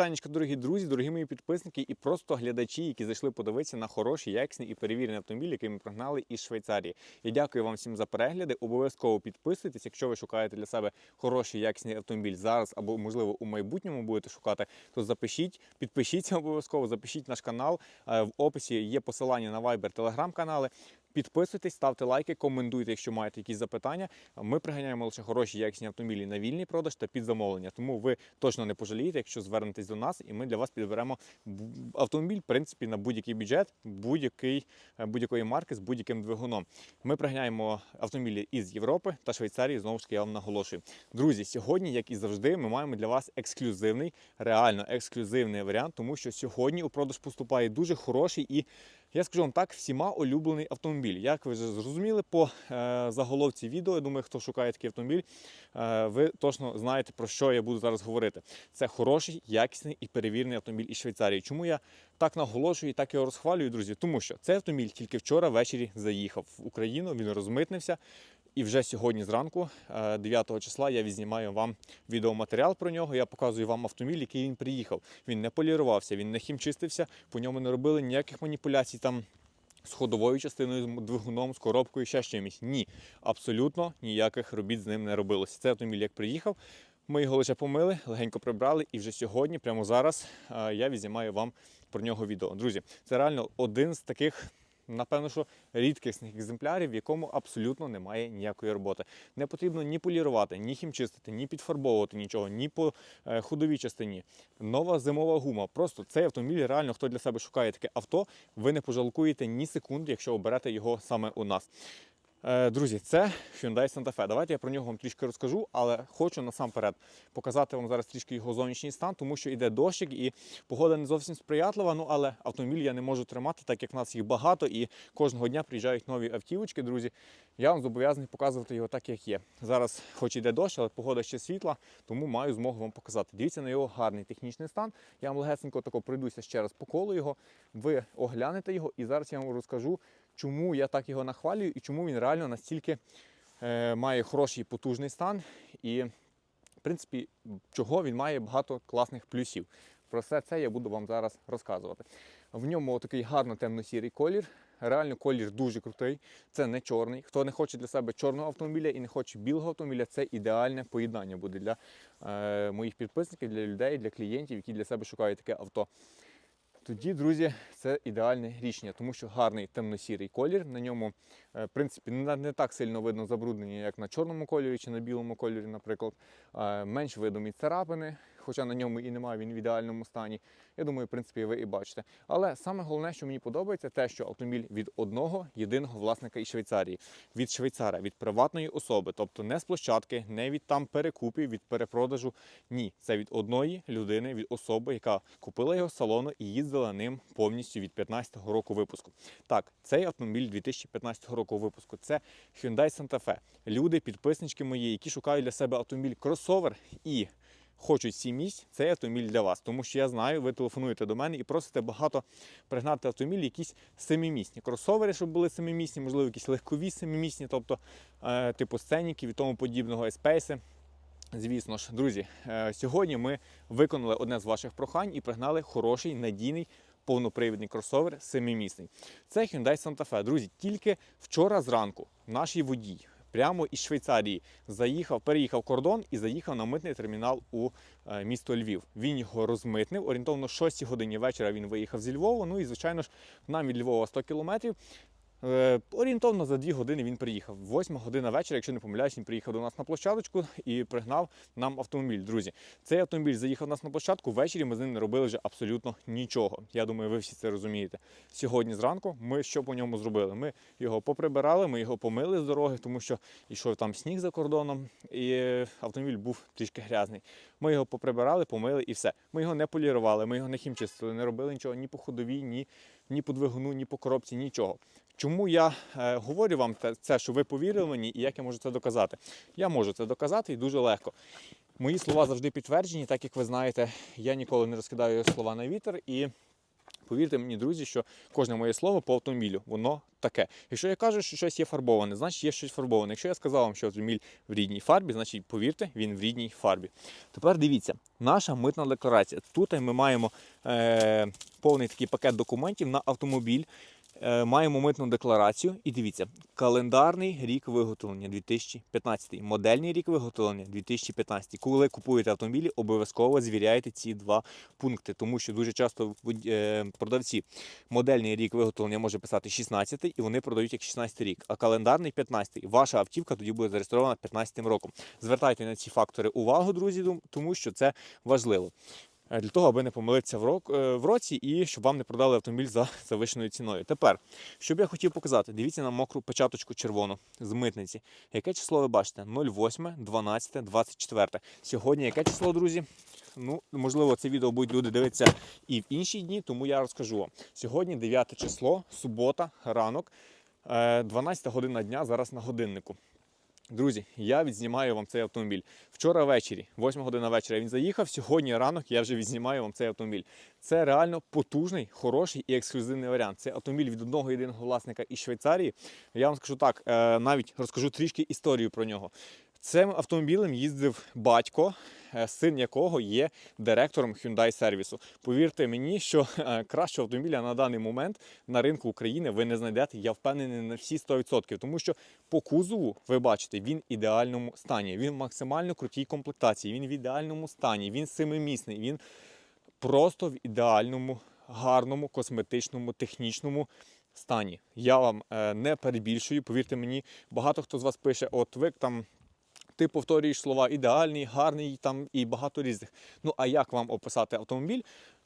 Вітання, дорогі друзі, дорогі мої підписники і просто глядачі, які зайшли подивитися на хороші, якісні і перевірені автомобілі, які ми прогнали із Швейцарії. Я дякую вам всім за перегляди. Обов'язково підписуйтесь, якщо ви шукаєте для себе хороший якісний автомобіль зараз або, можливо, у майбутньому будете шукати, то запишіть, підпишіться обов'язково, запишіть наш канал. Е, В описі є посилання на Viber, Telegram канали. Підписуйтесь, ставте лайки, коментуйте, якщо маєте якісь запитання. Ми приганяємо лише хороші якісні автомобілі на вільний продаж та під замовлення. Тому ви точно не пожалієте, якщо звернетесь до нас, і ми для вас підберемо автомобіль, в принципі, на будь-який бюджет, е, будь-якої марки з будь-яким двигуном. Ми приганяємо автомобілі із Європи та Швейцарії. Знову ж таки, я вам наголошую. Друзі, сьогодні, як і завжди, ми маємо для вас ексклюзивний, реально ексклюзивний варіант, тому що сьогодні у продаж поступає дуже хороший і я скажу вам так, всіма улюблений автомобіль. Як ви вже зрозуміли по е, заголовці відео, я думаю, хто шукає такий автомобіль, е, ви точно знаєте про що я буду зараз говорити. Це хороший, якісний і перевірений автомобіль із Швейцарії. Чому я так наголошую і так його розхвалюю, друзі? Тому що цей автомобіль тільки вчора ввечері заїхав в Україну, він розмитнився. І вже сьогодні зранку, е, 9 числа, я відзнімаю вам відеоматеріал про нього. Я показую вам автомобіль, який він приїхав. Він не полірувався, він не хімчистився, по ньому не робили ніяких маніпуляцій там з ходовою частиною, з двигуном, з коробкою, ще чимось. Ні, абсолютно ніяких робіт з ним не робилося. Це автомобіль як приїхав. Ми його лише помили, легенько прибрали, і вже сьогодні, прямо зараз, е, я відзнімаю вам про нього відео. Друзі, це реально один з таких напевно, що рідкісних екземплярів, в якому абсолютно немає ніякої роботи. Не потрібно ні полірувати, ні хімчистити, ні підфарбовувати нічого, ні по е, ходовій частині. Нова зимова гума. Просто цей автомобіль, реально, хто для себе шукає таке авто, ви не пожалкуєте ні секунди, якщо оберете його саме у нас. Е, Друзі, це Hyundai Santa Fe. Давайте я про нього вам трішки розкажу, але хочу насамперед показати вам зараз трішки його зовнішній стан, тому що йде дощик і погода не зовсім сприятлива. Ну але автомобіль я не можу тримати, так як в нас їх багато, і кожного дня приїжджають нові автівочки. Друзі, я вам зобов'язаний показувати його так, як є. Зараз, хоч іде дощ, але погода ще світла, тому маю змогу вам показати. Дивіться на його гарний технічний стан. Я вам легесенько тако пройдуся ще раз по колу його. Ви оглянете його, і зараз я вам розкажу чому я так його нахвалюю і чому він реально настільки е, має хороший потужний стан. І, в принципі, чого він має багато класних плюсів. Про все це я буду вам зараз розказувати. В ньому такий гарно темно-сірий колір. Реально колір дуже крутий. Це не чорний. Хто не хоче для себе чорного автомобіля і не хоче білого автомобіля, це ідеальне поєднання буде для е, моїх підписників, для людей, для клієнтів, які для себе шукають таке авто. Тоді, друзі, це ідеальне рішення, тому що гарний темно-сірий колір. На ньому, е, в принципі, не, так сильно видно забруднення, як на чорному кольорі чи на білому кольорі, наприклад. Е, Менш видимі царапини, хоча на ньому і немає, він в ідеальному стані. Я думаю, в принципі, ви і бачите. Але саме головне, що мені подобається, те, що автомобіль від одного єдиного власника із Швейцарії, від швейцара, від приватної особи, тобто не з площадки, не від там перекупів, від перепродажу. Ні, це від одної людини, від особи, яка купила його з салону і їздила ним повністю від 15-го року випуску. Так, цей автомобіль 2015 року випуску. Це Hyundai Santa Fe. Люди, підписнички мої, які шукають для себе автомобіль кросовер і хочуть сім місць, цей автомобіль для вас. Тому що я знаю, ви телефонуєте до мене і просите багато пригнати автомобілі, якісь семимісні. Кросовери, щоб були семимісні, можливо, якісь легкові семимісні, тобто е, типу сценіків і тому подібного еспейси. Звісно ж, друзі, е, сьогодні ми виконали одне з ваших прохань і пригнали хороший, надійний, повнопривідний кросовер семимісний. Це Hyundai Santa Fe. Друзі, тільки вчора зранку наш водій прямо із Швейцарії заїхав, переїхав кордон і заїхав на митний термінал у е, місто Львів. Він його розмитнив. Орієнтовно о 6 годині вечора він виїхав зі Львова. Ну і звичайно ж, нам від Львова 100 кілометрів. Е, Орієнтовно за дві години він приїхав. Восьма година вечора, якщо не помиляюсь, він приїхав до нас на площадочку і пригнав нам автомобіль. Друзі, цей автомобіль заїхав нас на площадку. Ввечері ми з ним не робили вже абсолютно нічого. Я думаю, ви всі це розумієте. Сьогодні зранку ми що по ньому зробили? Ми його поприбирали, ми його помили з дороги, тому що йшов там сніг за кордоном, і автомобіль був трішки грязний. Ми його поприбирали, помили і все. Ми його не полірували, ми його не хімчистили, не робили нічого ні по ходовій, ні, ні по двигуну, ні по коробці, нічого. Чому я е, говорю вам це, що ви повірили мені, і як я можу це доказати? Я можу це доказати і дуже легко. Мої слова завжди підтверджені, так як ви знаєте, я ніколи не розкидаю слова на вітер. І повірте мені, друзі, що кожне моє слово по автомобілю, воно таке. Якщо я кажу, що щось є фарбоване, значить є щось фарбоване. Якщо я сказав вам, що автомобіль в рідній фарбі, значить повірте, він в рідній фарбі. Тепер дивіться, наша митна декларація. Тут ми маємо е, повний такий пакет документів на автомобіль. Е, Маємо митну декларацію і дивіться, календарний рік виготовлення 2015, модельний рік виготовлення 2015. Коли купуєте автомобілі, обов'язково звіряйте ці два пункти, тому що дуже часто е, продавці модельний рік виготовлення може писати 16 і вони продають як 16 рік, а календарний 15. Ваша автівка тоді буде зареєстрована 15 роком. Звертайте на ці фактори увагу, друзі, тому що це важливо. Е, Для того, аби не помилитися е, в році і щоб вам не продали автомобіль за завищеною ціною. Тепер, що б я хотів показати, дивіться на мокру печаточку червону з митниці. Яке число ви бачите? 08, 12, 24. Сьогодні яке число, друзі? Ну, можливо, це відео будуть люди дивитися і в інші дні, тому я розкажу вам. Сьогодні 9 число, субота, ранок, е, 12 година дня, зараз на годиннику. Друзі, я відзнімаю вам цей автомобіль. Вчора ввечері, 8 година вечора, він заїхав. Сьогодні ранок я вже відзнімаю вам цей автомобіль. Це реально потужний, хороший і ексклюзивний варіант. Це автомобіль від одного єдиного власника із Швейцарії. Я вам скажу так, е, навіть розкажу трішки історію про нього. Цим автомобілем їздив батько, е, син якого є директором Hyundai сервісу. Повірте мені, що е, кращого автомобіля на даний момент на ринку України ви не знайдете. Я впевнений на всі 100%. Тому що по кузову ви бачите, він в ідеальному стані. Він в максимально крутій комплектації. Він в ідеальному стані. Він семимісний. Він просто в ідеальному, гарному, косметичному, технічному стані. Я вам е, не перебільшую. Повірте мені, багато хто з вас пише: от ви там. Ти повторюєш слова ідеальний, гарний там і багато різних. Ну а як вам описати автомобіль?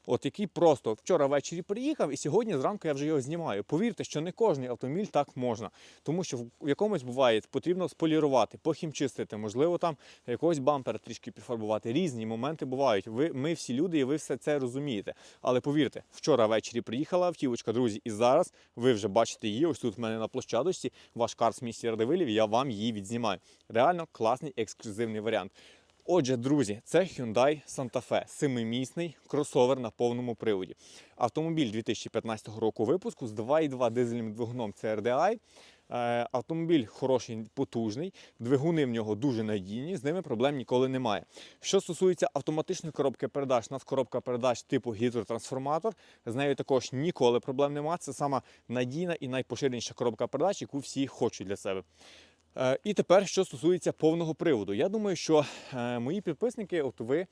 От який просто вчора ввечері приїхав, і сьогодні зранку я вже його знімаю. Повірте, що не кожний автомобіль так можна, тому що в якомусь буває потрібно сполірувати, похімчистити, можливо, там якогось бампера трішки підфарбувати. Різні моменти бувають. Ви ми всі люди, і ви все це розумієте. Але повірте, вчора ввечері приїхала автівочка, друзі, і зараз ви вже бачите її. Ось тут в мене на площадочці. Ваш карс місті Радивилів. Я вам її відзнімаю. Реально класний ексклюзивний варіант. Отже, друзі, це Hyundai Santa Fe, семимісний кросовер на повному приводі. Автомобіль 2015 року випуску з 2,2 дизельним двигуном CRDI. Е, Автомобіль хороший, потужний, двигуни в нього дуже надійні, з ними проблем ніколи немає. Що стосується автоматичної коробки передач, у нас коробка передач типу гідротрансформатор. З нею також ніколи проблем немає. Це сама надійна і найпоширеніша коробка передач, яку всі хочуть для себе. Е, І тепер, що стосується повного приводу, я думаю, що е, мої підписники, от ви,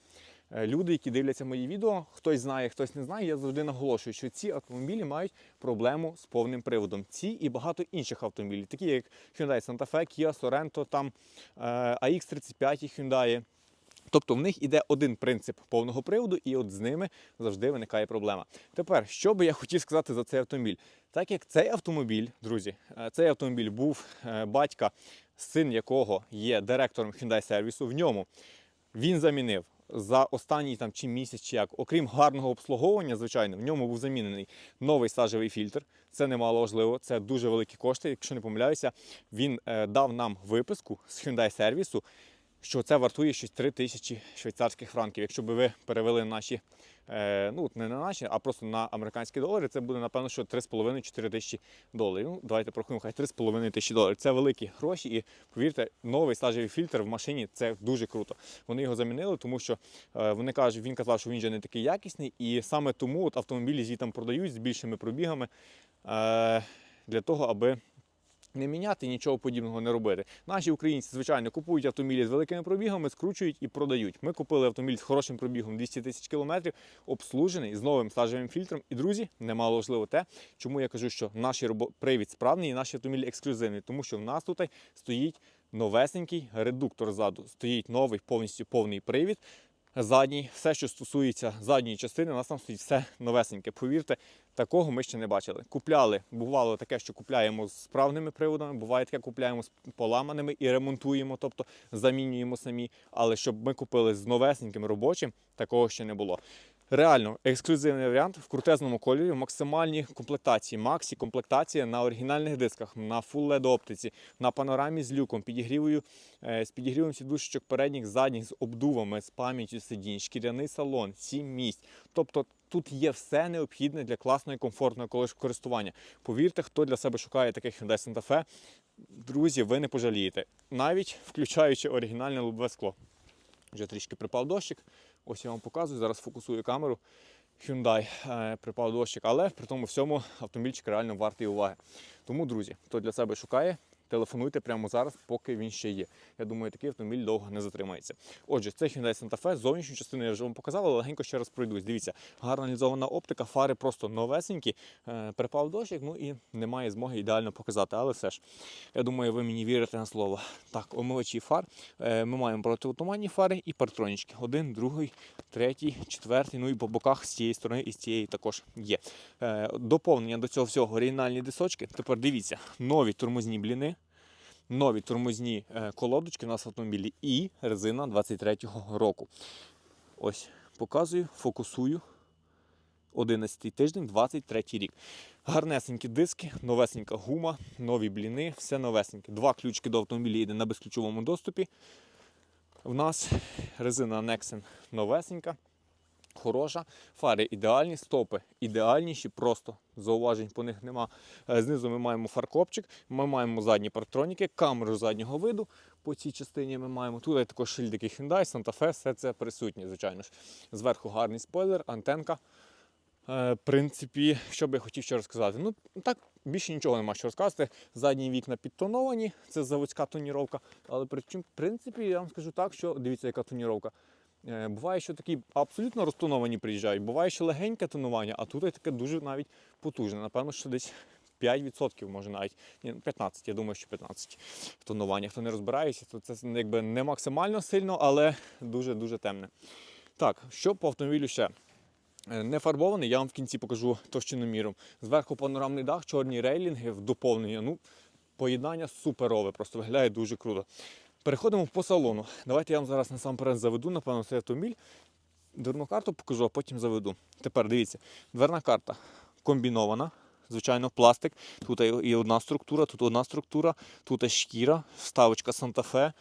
е, люди, які дивляться мої відео, хтось знає, хтось не знає, я завжди наголошую, що ці автомобілі мають проблему з повним приводом. Ці і багато інших автомобілів, такі як Hyundai Santa Fe, Kia Sorento, там е, AX35 Hyundai. Тобто в них іде один принцип повного приводу, і от з ними завжди виникає проблема. Тепер, що би я хотів сказати за цей автомобіль? Так як цей автомобіль, друзі, е, цей автомобіль був е, батька, син якого є директором Hyundai сервісу, в ньому він замінив за останній там чи місяць, чи як, окрім гарного обслуговування, звичайно, в ньому був замінений новий сажевий фільтр. Це немало важливо, це дуже великі кошти. Якщо не помиляюся, він е, дав нам виписку з Hyundai сервісу, що це вартує щось 3 тисячі швейцарських франків. Якщо б ви перевели наші, е, ну не на наші, а просто на американські долари, це буде напевно, що 3,5-4 тисячі доларів. Ну, давайте порахуємо, хай 3,5 тисячі доларів. Це великі гроші, і повірте, новий стажевий фільтр в машині це дуже круто. Вони його замінили, тому що е, вони кажуть, він казав, що він вже не такий якісний, і саме тому от автомобілі звідти продають з більшими пробігами е, для того, аби не міняти нічого подібного не робити. Наші українці, звичайно, купують автомобілі з великими пробігами, скручують і продають. Ми купили автомобіль з хорошим пробігом 200 тисяч кілометрів, обслужений з новим стажевим фільтром. І друзі, немало важливо те, чому я кажу, що наш привід справний і наш автомобіль ексклюзивний, тому що в нас тут стоїть новесенький редуктор ззаду, стоїть новий повністю повний привід. Задній, все, що стосується задньої частини, у нас там стоїть все новесеньке. Повірте, такого ми ще не бачили. Купляли, бувало таке, що купляємо з справними приводами, буває таке, купляємо з поламаними і ремонтуємо, тобто замінюємо самі. Але щоб ми купили з новесеньким робочим, такого ще не було. Реально ексклюзивний варіант в крутезному кольорі, в максимальній комплектації. Максі комплектація на оригінальних дисках, на Full LED оптиці, на панорамі з люком, підігрівою, е, з підігрівом сідушечок передніх, задніх, з обдувами, з пам'яттю сидінь, шкіряний салон, 7 місць. Тобто тут є все необхідне для класного і комфортного користування. Повірте, хто для себе шукає таких Hyundai Santa Fe, друзі, ви не пожалієте. Навіть включаючи оригінальне лобове скло. Вже трішки припав дощик. Ось я вам показую. Зараз фокусую камеру. Hyundai е, припав дощик, але при тому всьому автомобільчик реально вартий уваги. Тому, друзі, хто для себе шукає, телефонуйте прямо зараз, поки він ще є. Я думаю, такий автомобіль довго не затримається. Отже, це Hyundai Santa Fe. Зовнішню частину я вже вам показав, але легенько ще раз пройдусь. Дивіться, гарно аналізована оптика, фари просто новесенькі. Е, Припав дощик, ну і немає змоги ідеально показати. Але все ж, я думаю, ви мені вірите на слово. Так, омивачі фар. Е, Ми маємо протиотуманні фари і партронічки. Один, другий, третій, четвертий. Ну і по боках з цієї сторони і з цієї також є. Е, Доповнення до цього всього оригінальні дисочки. Тепер дивіться, нові тормозні бліни. Нові тормозні е, колодочки в автомобілі і резина 23-го року. Ось показую, фокусую. 11 тиждень, 23 рік. Гарнесенькі диски, новесенька гума, нові бліни, все новесеньке. Два ключки до автомобіля йде на безключовому доступі. В нас резина Nexen новесенька, хороша, фари ідеальні, стопи ідеальніші, просто зауважень по них нема. Е, Знизу ми маємо фаркопчик, ми маємо задні партроніки, камеру заднього виду. По цій частині ми маємо. Тут також шильдики Hyundai, Santa Fe, все це присутнє, звичайно ж. Зверху гарний спойлер, антенка. Е, В принципі, що би я хотів ще розказати? Ну, так, більше нічого нема що розказати. Задні вікна підтоновані, це заводська тоніровка. Але при чому, в принципі, я вам скажу так, що дивіться, яка тоніровка. Е, Буває, що такі абсолютно розтоновані приїжджають, буває, що легеньке тонування, а тут таке дуже навіть потужне. Напевно, що десь 5% може навіть. Ні, 15, я думаю, що 15 тонування. Хто не розбирається, то це якби не максимально сильно, але дуже-дуже темне. Так, що по автомобілю ще? Е, Не фарбований, я вам в кінці покажу товщиноміром. Зверху панорамний дах, чорні рейлінги в доповнення. Ну, поєднання суперове, просто виглядає дуже круто. Переходимо по салону. Давайте я вам зараз насамперед заведу, напевно, цей автомобіль. Дверну карту покажу, а потім заведу. Тепер дивіться, дверна карта комбінована. Звичайно, пластик. Тут є одна структура, тут одна структура, тут є шкіра, вставочка Fe.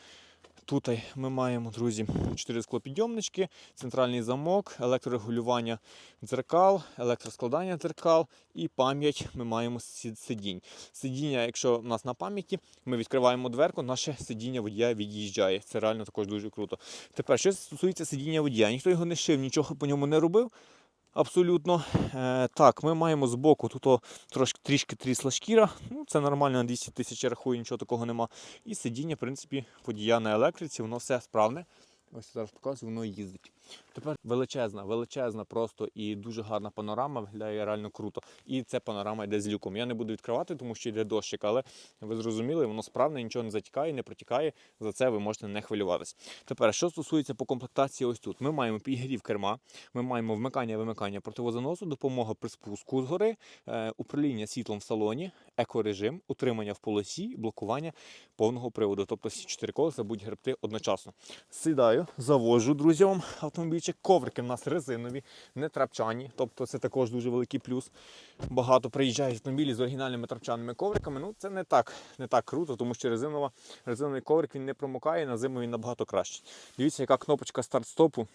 Тут ми маємо, друзі, чотири склопідйомнички, центральний замок, електрорегулювання дзеркал, електроскладання дзеркал і пам'ять ми маємо сидінь. Сидіння, якщо в нас на пам'яті, ми відкриваємо дверку, наше сидіння водія від'їжджає. Це реально також дуже круто. Тепер, що стосується сидіння водія, ніхто його не шив, нічого по ньому не робив. Абсолютно. Е, так, ми маємо збоку тут трошки трішки трісла шкіра. Ну, це нормально на 200 тисяч я рахую, нічого такого нема. І сидіння, в принципі, подія на електриці, воно все справне. Ось зараз показую, воно їздить. Тепер величезна, величезна просто і дуже гарна панорама, виглядає реально круто. І ця панорама йде з люком. Я не буду відкривати, тому що йде дощик, але ви зрозуміли, воно справне, нічого не затікає, не протікає. За це ви можете не хвилюватися. Тепер, що стосується по комплектації, ось тут ми маємо підігрів керма, ми маємо вмикання вимикання противозаносу, допомога при спуску згори, е, управління світлом в салоні, екорежим, утримання в полосі, блокування повного приводу. Тобто всі чотири колеса будуть гребти одночасно. Сідаю, заводжу друзям автомобільчик. Коврики в нас резинові, не трапчані. Тобто це також дуже великий плюс. Багато приїжджають автомобілі з оригінальними трапчаними ковриками. Ну це не так, не так круто, тому що резинова, резиновий коврик він не промокає, на зиму він набагато краще. Дивіться, яка кнопочка старт-стопу.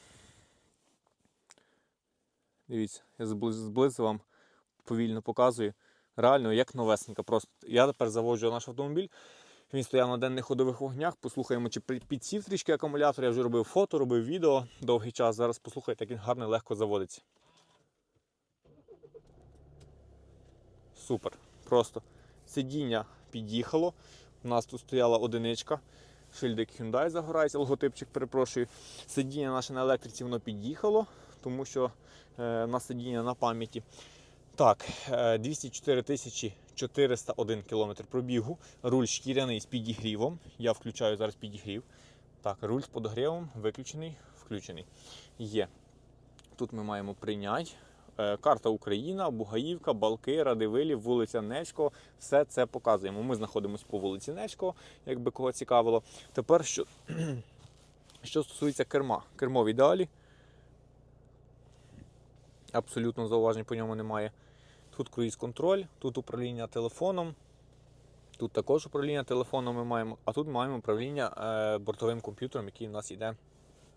Дивіться, я зблизу вам повільно показую. Реально, як новесенька. Просто я тепер заводжу наш автомобіль. Він стояв на денних ходових вогнях. Послухаємо, чи підсів трішки акумулятор. Я вже робив фото, робив відео довгий час. Зараз послухайте, як він гарно легко заводиться. Супер. Просто сидіння під'їхало. У нас тут стояла одиничка. Шильдик Hyundai загорається, логотипчик, перепрошую. Сидіння наше на електриці воно під'їхало, тому що е, у нас сидіння на пам'яті. Так, е, 204 тисячі 401 кілометр пробігу. Руль шкіряний з підігрівом. Я включаю зараз підігрів. Так, руль з подогрівом виключений, включений. Є. Тут ми маємо прийняти. Е, Карта Україна, Бугаївка, Балки, Радивилів, вулиця Невського. Все це показуємо. Ми знаходимося по вулиці Невського, якби кого цікавило. Тепер що, що стосується керма. Кермо в ідеалі. Абсолютно зауважень по ньому немає. Тут круїз-контроль, тут управління телефоном. Тут також управління телефоном ми маємо, а тут маємо управління е, бортовим комп'ютером, який у нас йде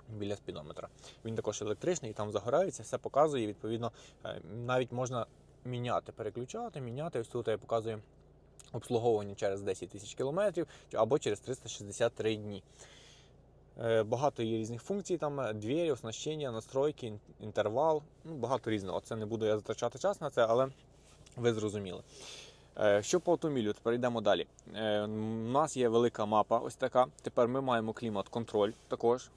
біля спідометра. Він також електричний, і там загорається, все показує. Відповідно, е, навіть можна міняти, переключати, міняти. Ось тут я показую обслуговування через 10 тисяч кілометрів або через 363 дні. Е, Багато є різних функцій, там двері, оснащення, настройки, інтервал. Ну, багато різного. Це не буду я затрачати час на це, але ви зрозуміли. Е, Що по автомілю? тепер йдемо далі. Е, У нас є велика мапа, ось така. Тепер ми маємо клімат-контроль також.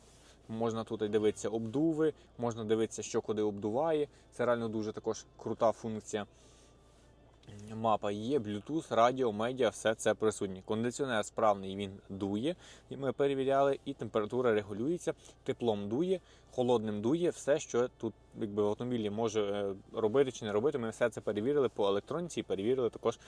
Можна тут і дивитися обдуви, можна дивитися, що куди обдуває. Це реально дуже також крута функція. Мапа є, Bluetooth, радіо, медіа, все це присутнє. Кондиціонер справний, він дує, і ми перевіряли, і температура регулюється, теплом дує, холодним дує. Все, що тут якби, в автомобілі може е, робити чи не робити, ми все це перевірили по електроніці і перевірили також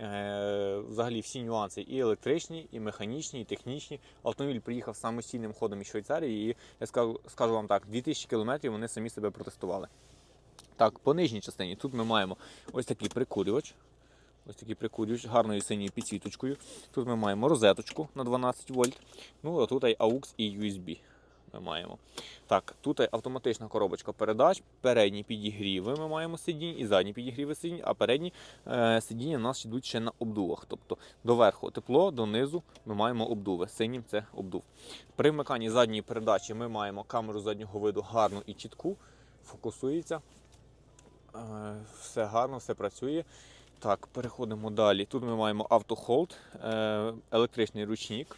е, взагалі всі нюанси і електричні, і механічні, і технічні. Автомобіль приїхав самостійним ходом із Швейцарії, і я скажу, скажу вам так: 2000 км вони самі себе протестували. Так, по нижній частині тут ми маємо ось такий прикурювач. Ось такий прикурювач гарною синьою підсвіточкою. Тут ми маємо розеточку на 12 вольт. Ну, а тут AUX і USB ми маємо. Так, тут автоматична коробочка передач, передні підігріви ми маємо сидінь і задні підігріви сидінь, а передні е, сидіння у нас йдуть ще на обдувах. Тобто доверху тепло, донизу ми маємо обдуви. Синім це обдув. При вмиканні задньої передачі ми маємо камеру заднього виду гарну і чітку, фокусується. Е, Все гарно, все працює. Так, переходимо далі. Тут ми маємо автохолд, е, електричний ручник.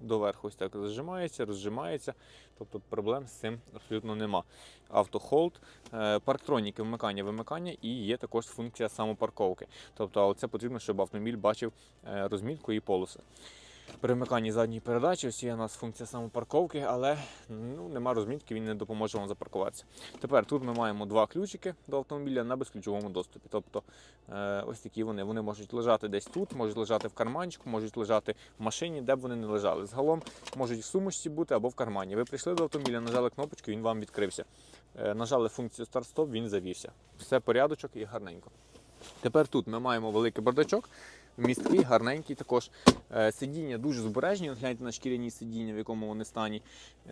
Доверху ось так зажимається, розжимається. Тобто проблем з цим абсолютно нема. Автохолд, е, парктроніки, вмикання, вимикання і є також функція самопарковки. Тобто, але це потрібно, щоб автомобіль бачив розмітку і полоси. При вмиканні задньої передачі ось є у нас функція самопарковки, але ну, нема розмітки, він не допоможе вам запаркуватися. Тепер тут ми маємо два ключики до автомобіля на безключовому доступі. Тобто е, ось такі вони. Вони можуть лежати десь тут, можуть лежати в карманчику, можуть лежати в машині, де б вони не лежали. Загалом можуть в сумочці бути або в кармані. Ви прийшли до автомобіля, нажали кнопочку, він вам відкрився. Е, нажали функцію старт-стоп, він завівся. Все порядочок і гарненько. Тепер тут ми маємо великий бардачок, місткий, гарненький також. Е, Сидіння дуже збережні, гляньте на шкіряні сидіння, в якому вони стані.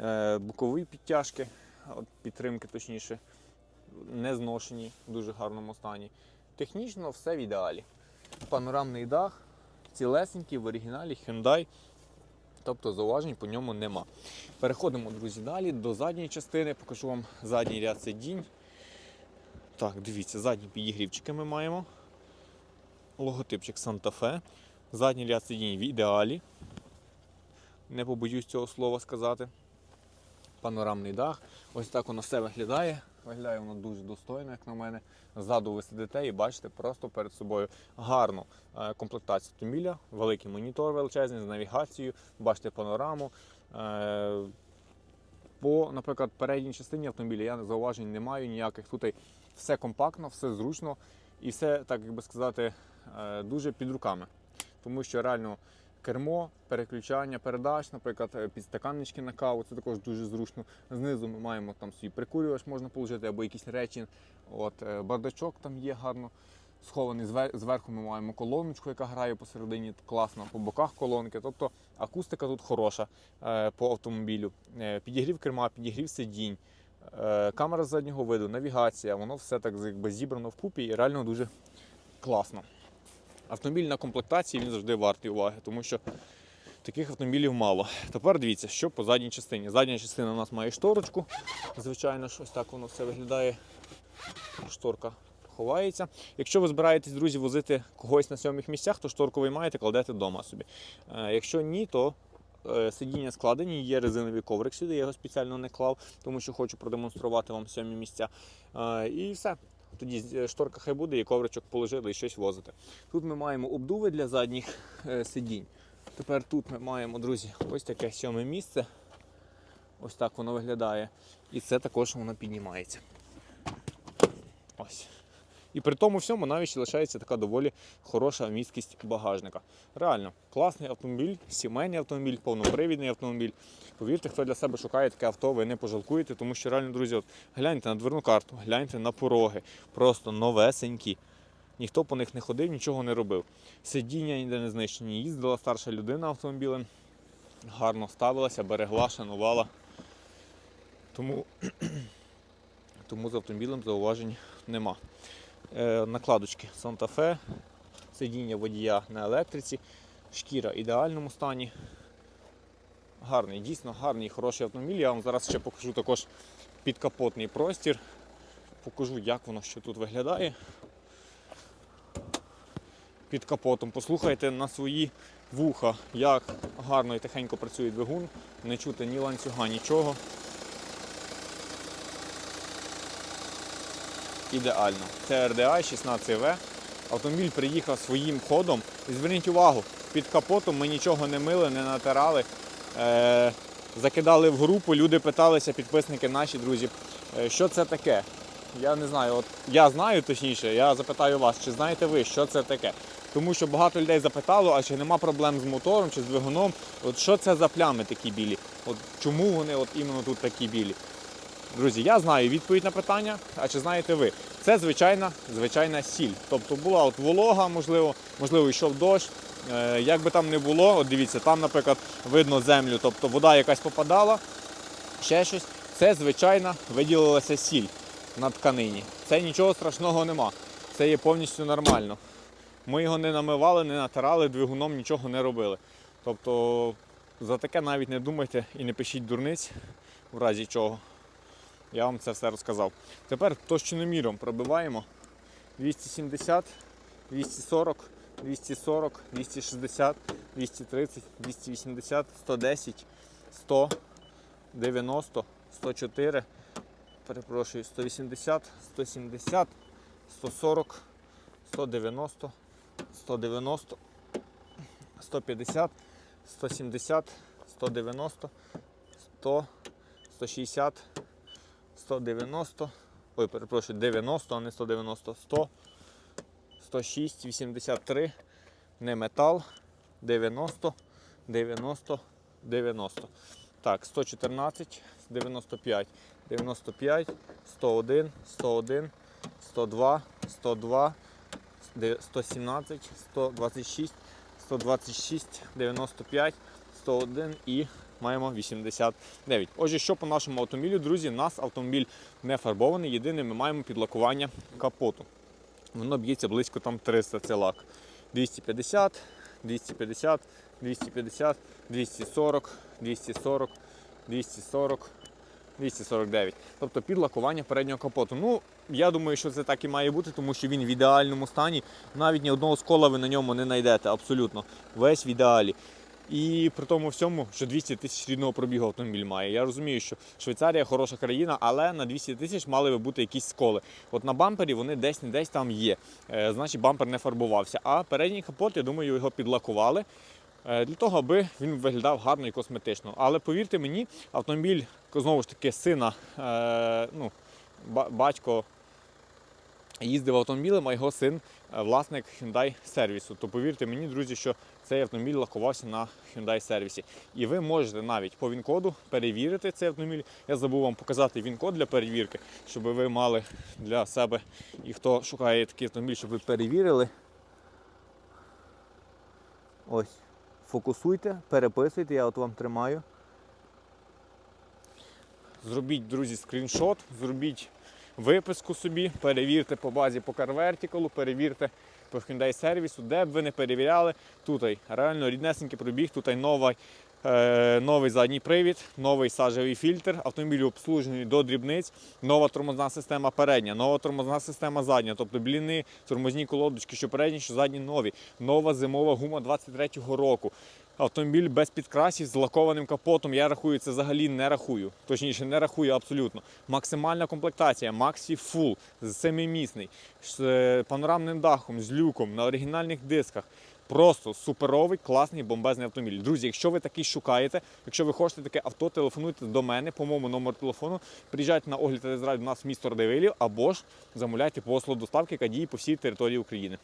Е, Бокові підтяжки, підтримки точніше, не зношені, в дуже гарному стані. Технічно все в ідеалі. Панорамний дах, цілесенький в оригіналі Hyundai. Тобто зауважень по ньому нема. Переходимо, друзі, далі до задньої частини. Покажу вам задній ряд сидінь. Так, дивіться, задні підігрівчики ми маємо. Логотипчик Fe. Задній ряд сидінь в ідеалі. Не побоюсь цього слова сказати. Панорамний дах. Ось так воно все виглядає. Виглядає воно дуже достойно, як на мене. Ззаду ви сидите і бачите просто перед собою гарну е, комплектацію автомобіля, великий монітор величезний з навігацією, бачите панораму. Е, По, наприклад, передній частині автомобіля я зауважень не маю ніяких. Тут все компактно, все зручно і все, так як би сказати, дуже під руками. Тому що реально кермо, переключання передач, наприклад, е, підстаканнички на каву, це також дуже зручно. Знизу ми маємо там свій прикурювач, можна положити, або якісь речі. От, е, бардачок там є гарно схований. Зверху ми маємо колоночку, яка грає посередині класно, по боках колонки. Тобто акустика тут хороша е, по автомобілю. Е, Підігрів керма, підігрів сидінь. Е, Камера заднього виду, навігація, воно все так якби зібрано вкупі і реально дуже класно. Автомобіль на комплектації він завжди вартий уваги, тому що таких автомобілів мало. Тепер дивіться, що по задній частині. Задня частина у нас має шторочку. Звичайно, ж, ось так воно все виглядає. Шторка ховається. Якщо ви збираєтесь, друзі, возити когось на сьомих місцях, то шторку ви маєте, кладете вдома собі. Е, Якщо ні, то е, сидіння складені, є резиновий коврик сюди, я його спеціально не клав, тому що хочу продемонструвати вам сьомі місця. Е, І все. Тоді е, шторка хай буде, і ковричок положили і щось возити. Тут ми маємо обдуви для задніх е, сидінь. Тепер тут ми маємо, друзі, ось таке сьоме місце. Ось так воно виглядає. І це також воно піднімається. Ось. І при тому всьому навіть ще лишається така доволі хороша місткість багажника. Реально, класний автомобіль, сімейний автомобіль, повнопривідний автомобіль. Повірте, хто для себе шукає таке авто, ви не пожалкуєте, тому що реально, друзі, от гляньте на дверну карту, гляньте на пороги, просто новесенькі. Ніхто по них не ходив, нічого не робив. Сидіння ніде не знищені. Їздила старша людина автомобілем, гарно ставилася, берегла, шанувала. Тому, тому з автомобілем зауважень нема. Е, накладочки Santa Fe, сидіння водія на електриці, шкіра в ідеальному стані. Гарний, дійсно гарний, хороший автомобіль. Я вам зараз ще покажу також підкапотний простір. Покажу, як воно що тут виглядає. Під капотом. Послухайте на свої вуха, як гарно і тихенько працює двигун. Не чути ні ланцюга, нічого. Ідеально. Це RDI 16V. Автомобіль приїхав своїм ходом. І зверніть увагу, під капотом ми нічого не мили, не натирали. Е, закидали в групу, люди питалися, підписники наші друзі, е, що це таке. Я не знаю, от я знаю точніше, я запитаю вас, чи знаєте ви, що це таке. Тому що багато людей запитало, а чи нема проблем з мотором чи з двигуном. От що це за плями такі білі? От чому вони от іменно тут такі білі? Друзі, я знаю відповідь на питання, а чи знаєте ви? Це звичайна, звичайна сіль. Тобто була от волога, можливо, можливо, йшов дощ. Е, як би там не було, от дивіться, там, наприклад, видно землю, тобто вода якась попадала, ще щось. Це звичайна виділилася сіль на тканині. Це нічого страшного нема. Це є повністю нормально. Ми його не намивали, не натирали, двигуном нічого не робили. Тобто за таке навіть не думайте і не пишіть дурниць, в разі чого. Я вам це все розказав. Тепер товщиноміром пробиваємо 270, 240, 240, 260, 230, 280, 110, 100, 90, 104, перепрошую, 180, 170, 140, 190, 190, 150, 170, 190, 100, 160, 190, ой, перепрошую, 90, а не 190, 100, 106, 83, не метал, 90, 90, 90. Так, 114, 95, 95, 101, 101, 102, 102, 117, 126, 126, 95, 101 і маємо 89. Отже, що по нашому автомобілю, друзі, у нас автомобіль не фарбований. Єдине, ми маємо підлакування капоту. Воно б'ється близько там 300, це лак. 250, 250, 250, 240, 240, 240, 249. Тобто підлакування переднього капоту. Ну, я думаю, що це так і має бути, тому що він в ідеальному стані. Навіть ні одного скола ви на ньому не знайдете, абсолютно. Весь в ідеалі. І при тому всьому, що 200 тисяч рідного пробігу автомобіль має. Я розумію, що Швейцарія хороша країна, але на 200 тисяч мали би бути якісь сколи. От на бампері вони десь не десь там є. Е, значить, бампер не фарбувався. А передній капот, я думаю, його підлакували. е, Для того, аби він виглядав гарно і косметично. Але повірте мені, автомобіль знову ж таки сина, е, ну, батько їздив автомобілем, а його син е, власник Hyundai сервісу. То повірте мені, друзі, що цей автомобіль лакувався на Hyundai сервісі. І ви можете навіть по він-коду перевірити цей автомобіль. Я забув вам показати він-код для перевірки, щоб ви мали для себе і хто шукає такий автомобіль, щоб ви перевірили. Ось. Фокусуйте, переписуйте, я от вам тримаю. Зробіть, друзі, скріншот, зробіть виписку собі, перевірте по базі по CarVertical, перевірте по Hyundai сервісу, де б ви не перевіряли. Тут реально ріднесенький пробіг, тут новий, е, новий задній привід, новий сажевий фільтр, автомобіль обслужений до дрібниць, нова тормозна система передня, нова тормозна система задня, тобто бліни, тормозні колодочки, що передні, що задні нові, нова зимова гума 23-го року. Автомобіль без підкрасів з лакованим капотом. Я рахую це взагалі не рахую. Точніше, не рахую абсолютно. Максимальна комплектація, Maxi Full, семимісний, з е, панорамним дахом, з люком, на оригінальних дисках. Просто суперовий, класний, бомбезний автомобіль. Друзі, якщо ви такий шукаєте, якщо ви хочете таке авто, телефонуйте до мене по моєму номеру телефону. Приїжджайте на огляд та до нас в місто Радивилів або ж замовляйте послугу доставки, яка діє по всій території України.